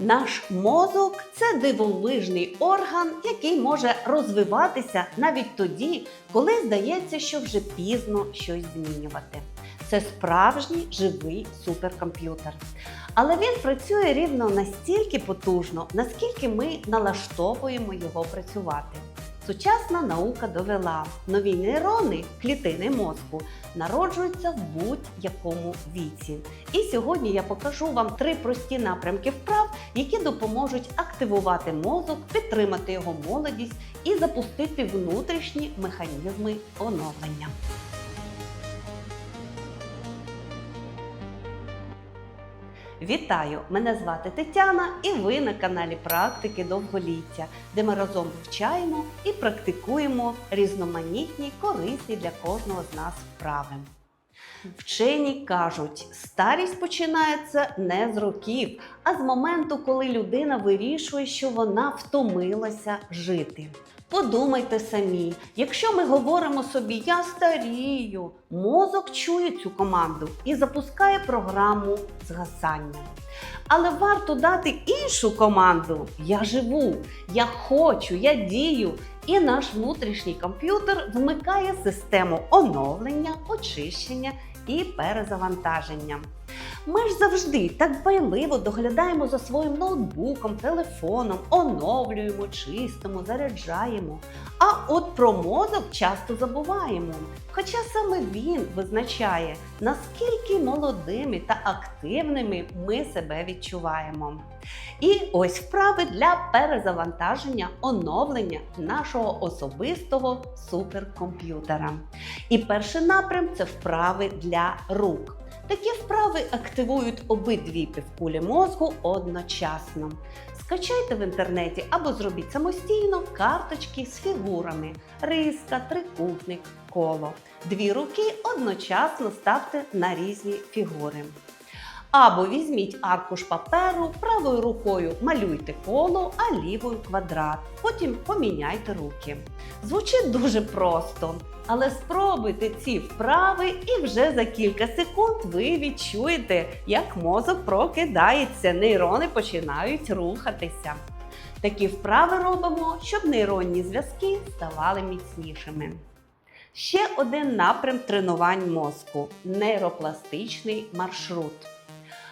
Наш мозок це дивовижний орган, який може розвиватися навіть тоді, коли здається, що вже пізно щось змінювати. Це справжній живий суперкомп'ютер. Але він працює рівно настільки потужно, наскільки ми налаштовуємо його працювати. Сучасна наука довела, нові нейрони, клітини мозку, народжуються в будь-якому віці. І сьогодні я покажу вам три прості напрямки вправ, які допоможуть активувати мозок, підтримати його молодість і запустити внутрішні механізми оновлення. Вітаю! Мене звати Тетяна, і ви на каналі Практики довголіття, де ми разом вивчаємо і практикуємо різноманітні корисні для кожного з нас вправи. Вчені кажуть, старість починається не з років, а з моменту, коли людина вирішує, що вона втомилася жити. Подумайте самі, якщо ми говоримо собі Я старію, мозок чує цю команду і запускає програму згасання. Але варто дати іншу команду Я живу, я хочу, я дію. І наш внутрішній комп'ютер вмикає систему оновлення, очищення і перезавантаження. Ми ж завжди так байливо доглядаємо за своїм ноутбуком, телефоном, оновлюємо, чистимо, заряджаємо. А от про мозок часто забуваємо. Хоча саме він визначає, наскільки молодими та активними ми себе відчуваємо. І ось вправи для перезавантаження оновлення нашого особистого суперкомп'ютера. І перший напрям це вправи для рук. Такі вправи активують обидві півкулі мозку одночасно. Скачайте в інтернеті або зробіть самостійно карточки з фігурами: риска, трикутник, коло. Дві руки одночасно ставте на різні фігури. Або візьміть аркуш паперу, правою рукою малюйте коло, а лівою квадрат. Потім поміняйте руки. Звучить дуже просто, але спробуйте ці вправи, і вже за кілька секунд ви відчуєте, як мозок прокидається, нейрони починають рухатися. Такі вправи робимо, щоб нейронні зв'язки ставали міцнішими. Ще один напрям тренувань мозку нейропластичний маршрут.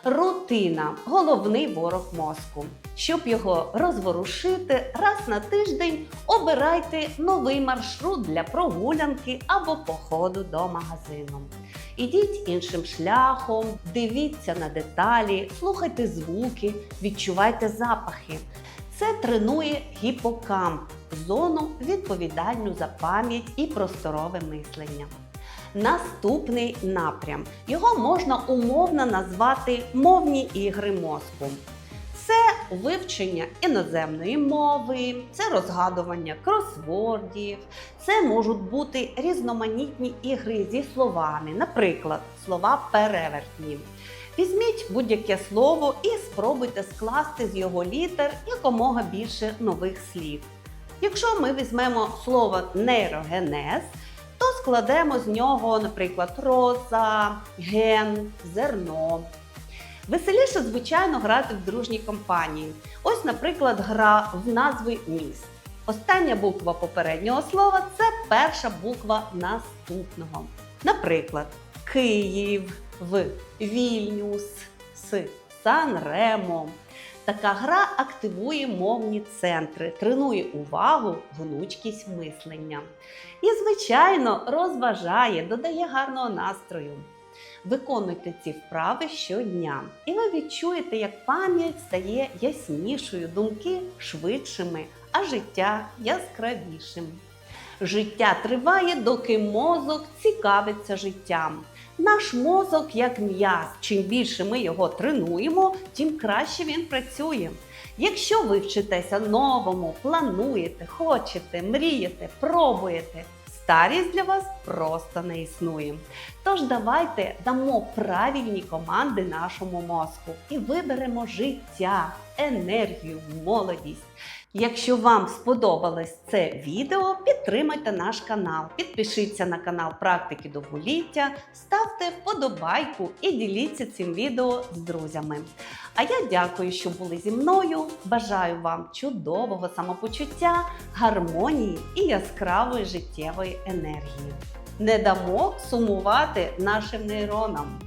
Рутина головний ворог мозку. Щоб його розворушити, раз на тиждень обирайте новий маршрут для прогулянки або походу до магазину. Ідіть іншим шляхом, дивіться на деталі, слухайте звуки, відчувайте запахи. Це тренує гіпокамп, зону відповідальну за пам'ять і просторове мислення. Наступний напрям. Його можна умовно назвати мовні ігри мозку. Це вивчення іноземної мови, це розгадування кросвордів, це можуть бути різноманітні ігри зі словами, наприклад, слова перевертні. Візьміть будь-яке слово і спробуйте скласти з його літер якомога більше нових слів. Якщо ми візьмемо слово нейрогенез, складемо з нього, наприклад, роза, ген, зерно. Веселіше, звичайно, грати в дружній компанії. Ось, наприклад, гра в назви міст. Остання буква попереднього слова це перша буква наступного. Наприклад, Київ, в Вільнюс, С Сан-Ремо. Така гра активує мовні центри, тренує увагу, гнучкість мислення. І, звичайно, розважає, додає гарного настрою. Виконуйте ці вправи щодня, і ви відчуєте, як пам'ять стає яснішою, думки швидшими, а життя яскравішим. Життя триває, доки мозок цікавиться життям. Наш мозок як м'яз. Чим більше ми його тренуємо, тим краще він працює. Якщо ви вчитеся новому, плануєте, хочете, мрієте, пробуєте, старість для вас просто не існує. Тож давайте дамо правильні команди нашому мозку і виберемо життя, енергію, молодість. Якщо вам сподобалось це відео, підтримайте наш канал, підпишіться на канал Практики довголіття, ставте вподобайку і діліться цим відео з друзями. А я дякую, що були зі мною. Бажаю вам чудового самопочуття, гармонії і яскравої життєвої енергії. Не дамо сумувати нашим нейронам.